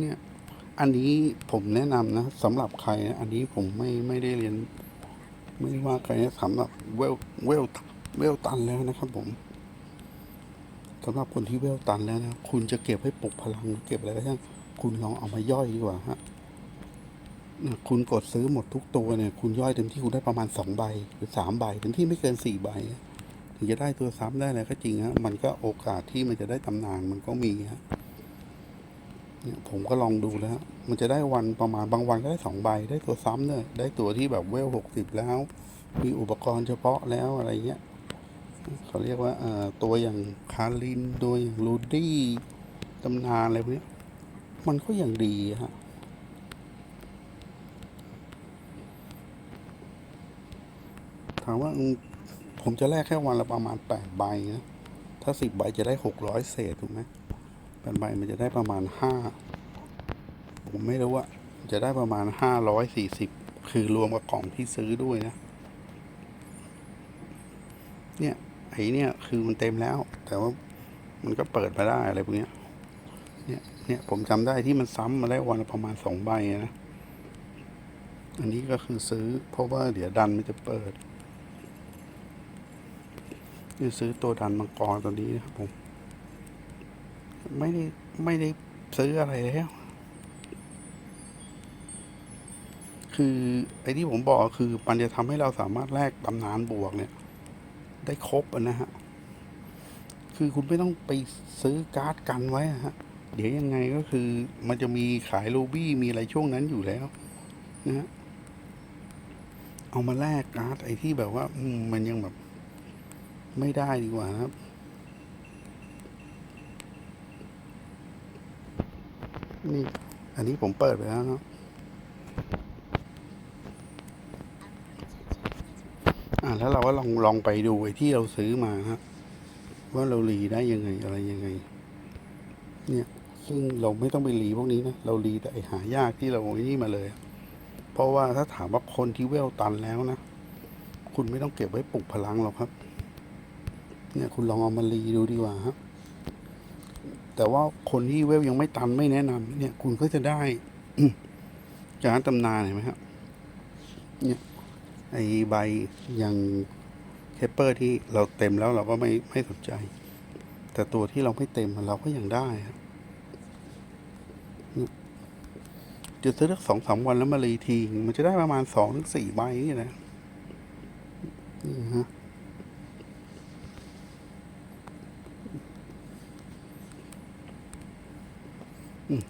เนี่ยอันนี้ผมแนะนำนะสำหรับใครนะอันนี้ผมไม่ไม่ได้เรียน ไม่ว่าใครนะสำหรับเวลเวลเวลตันแล้วนะครับผมสำหรับคนที่เวลตันแล้วนะคุณจะเก็บให้ปลุกพลังเก็บอะไรก็ช่างคุณลองเอามาย่อยดีกว่าฮะคุณกดซื้อหมดทุกตัวเนี่ย คุณย่อยเต็มที่คุณได้ประมาณสองใบหรือสามใบเต็มที่ไม่เกินสี่ใบถึงจะได้ตัวซ้ำได้อะไรก็จริงฮะมันก็โอกาสที่มันจะได้ตำนานมันก็มีฮะ เนี่ยผมก็ลองดูแล้ว มันจะได้วันประมาณบางวันก็ได้สองใบ ได้ตัวซ้ำเนี่ยได้ตัวที่แบบเวลหกสิบแล้ว มีอุปกรณ์เฉพาะแล้วอะไรเงี้ยเขาเรียกว่าเอ่อตัวอย่างคารินตัวอย่างลูดี้ตำนานอะไรพวกนี้มันก็อยังดีฮะถามว่าผมจะแลกแค่วันละประมาณแปดใบนะ ถ้าสิบใบจะได้หกร้อยเศษถูกไหม แผ่นใบมันจะได้ประมาณห้าผมไม่รู้ว่าจะได้ประมาณห้าร้อยสี่สิบคือรวมกับกล่องที่ซื้อด้วยนะ เนี่ยไอ้เนี่ยคือมันเต็มแล้ว แต่ว่ามันก็เปิดมาได้อะไรพวกเนี้ยเนี่ยเนี่ยผมจำได้ที่มันซ้ำมาได้วันประมาณสองใบนะ อันนี้ก็คือซื้อ เพราะว่าเดี๋ยวดันมันจะเปิดนี่ซื้อตัวดันมังกรตัวนี้นะครับผม ไม่ได้ไม่ได้ซื้ออะไรแล้ว คือไอ้ที่ผมบอกคือมันจะทำให้เราสามารถแลกตำนานบวกเนี่ย ได้ครบนะฮะ คือคุณไม่ต้องไปซื้อการ์ดกันไว้ฮะ เดี๋ยวยังไงก็คือมันจะมีขายรูบี้มีอะไรช่วงนั้นอยู่แล้วนะฮะเอามาแลกการ์ดไอ้ที่แบบว่ามมันยังแบบ ไม่ได้ดีกว่าครับ นี่ อันนี้ผมเปิดไปแล้วเนาะอ่าแล้วเราก็ลองลองไปดูไอ้ที่เราซื้อมาฮะว่าเรารีได้ยังไงอะไรยังไง เนี่ยซึ่งเราไม่ต้องไปรีพวกนี้นะเรารีแต่ไอ้หายากที่เราไอ้นี่มาเลย เพราะว่าถ้าถามว่าคนที่เวลตันแล้วนะคุณไม่ต้องเก็บไว้ปลุกพลังหรอกครับ เนี่ยคุณลองเอามารีดูดีกว่าฮะ แต่ว่าคนที่เวลยังไม่ตันไม่แนะนำเนี่ย คุณก็จะได้การตำนานเห็นไหมครับ เนี่ยไอใบอย่างเคปเปอร์ที่เราเต็มแล้วเราก็ไม่ไม่สนใจ แต่ตัวที่เราไม่เต็มเราก็ยังได้ครับจะซื้อสักสองสามวันแล้วมารีที มันจะได้ประมาณสองถึงสี่ใบนี่นะนี่ฮะ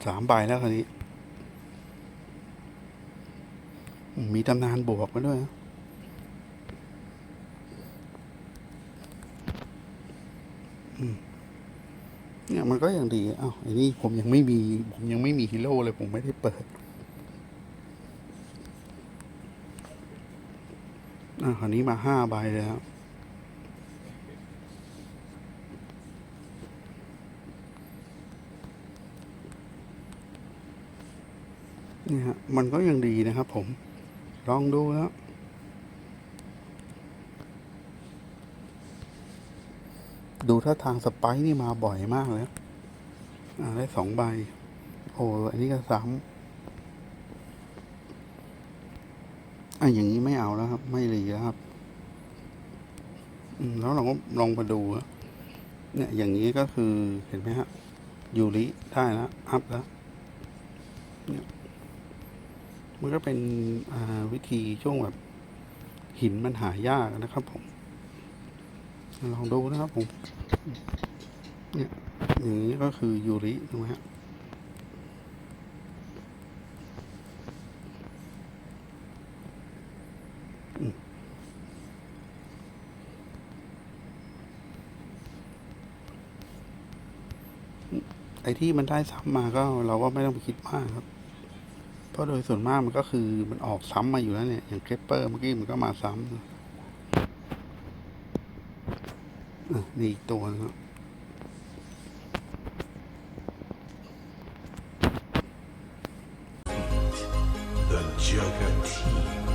สามใบแล้วคราวนี้ มีตำนานบวกมาด้วยเนี่ยมันก็ยังดีอ้าวไอ้นี่ผมยังไม่มี ผมยังไม่มีฮีโร่เลย ผมไม่ได้เปิดอะคราวนี้มาห้าใบเลยครับ นี่ฮะมันก็ยังดีนะครับผม ลองดูแล้วดูถ้าทางสไปนี่มาบ่อยมากแล้วอ่าได้สองใบ โอ้อันนี้ก็ซ้ำอะอย่างนี้ไม่เอาแล้วครับ ไม่รีแล้วครับแล้วเราก็ลองมาดูเนี่ย อย่างนี้ก็คือเห็นไหมฮะยูริได้แล้วอัพแล้ว มันก็เป็นวิธีช่วงแบบหินมันหายากนะครับผมลองดูนะครับผม เนี่ยอย่างนี้ก็คือยูริถูกไหมฮะไอ้ที่มันได้ซ้ำมาก็เราก็ไม่ต้องไปคิดมากครับ เพราะโดยส่วนมากมันก็คือมันออกซ้ำมาอยู่แล้วเนี่ย อย่างเคปเปอร์เมื่อกี้มันก็มาซ้ำนี่อีกตัวนะครับ The Joker Team